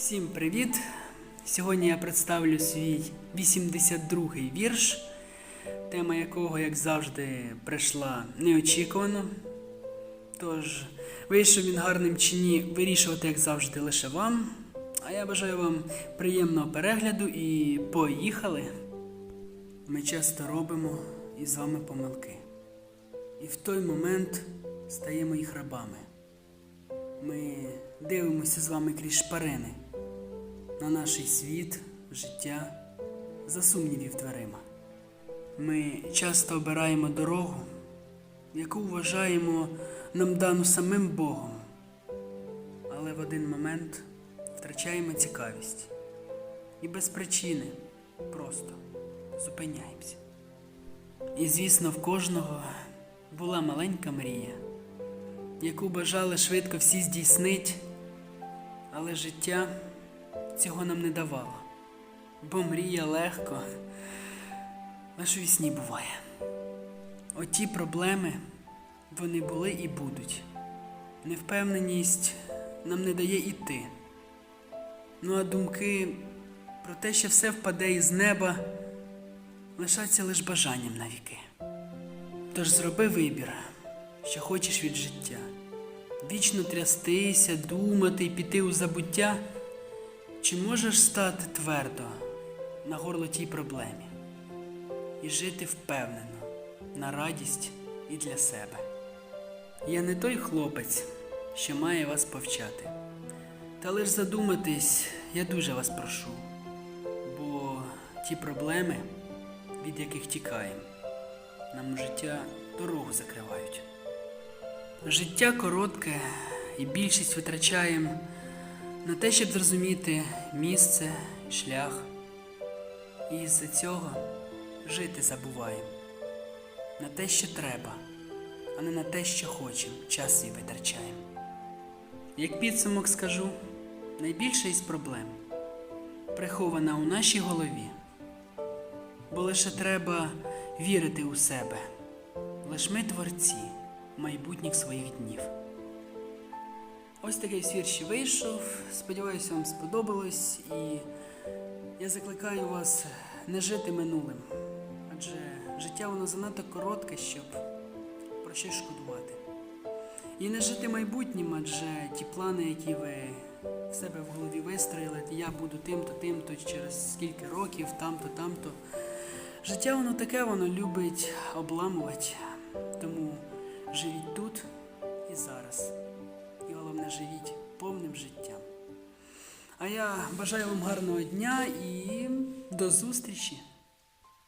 Всім привіт! Сьогодні я представлю свій 82-й вірш, тема якого, як завжди, прийшла неочікувано. Тож, вийшов він гарним чи ні, вирішувати, як завжди, лише вам. А я бажаю вам приємного перегляду і поїхали! Ми часто робимо із вами помилки. І в той момент стаємо їх рабами. Ми дивимося з вами крізь шпарини на наш світ, життя, за сумнівів дверима. Ми часто обираємо дорогу, яку вважаємо нам дану самим Богом, але в один момент втрачаємо цікавість і без причини просто зупиняємося. І, звісно, в кожного була маленька мрія, яку бажали швидко всі здійснить, але життя цього нам не давало, бо мрія легко, лише у сні буває. Оті проблеми вони були і будуть. Невпевненість нам не дає іти. Ну а думки про те, що все впаде із неба, лишаться лише бажанням навіки. Тож зроби вибір, що хочеш від життя. Вічно трястися, думати і піти у забуття. Чи можеш стати твердо на горло тій проблемі і жити впевнено на радість і для себе? Я не той хлопець, що має вас повчати. Та лиш задуматись я дуже вас прошу, бо ті проблеми, від яких тікаємо, нам у життя дорогу закривають. Життя коротке і більшість витрачаємо на те, щоб зрозуміти місце, шлях. І з-за цього жити забуваємо на те, що треба, а не на те, що хочемо, час свій витрачаємо. Як підсумок скажу, найбільша із проблем прихована у нашій голові, бо лише треба вірити у себе, лиш ми творці майбутніх своїх днів. Ось такий вірш вийшов. Сподіваюся, вам сподобалось. І я закликаю вас не жити минулим. Адже життя воно занадто коротке, щоб про щось шкодувати. І не жити майбутнім, адже ті плани, які ви в себе в голові вистроїли, я буду тим-то, тим-то через скільки років, там-то, там-то. Життя воно таке, воно любить обламувати. Тому живіть тут і зараз і живіть повним життям. А я бажаю вам гарного дня і до зустрічі!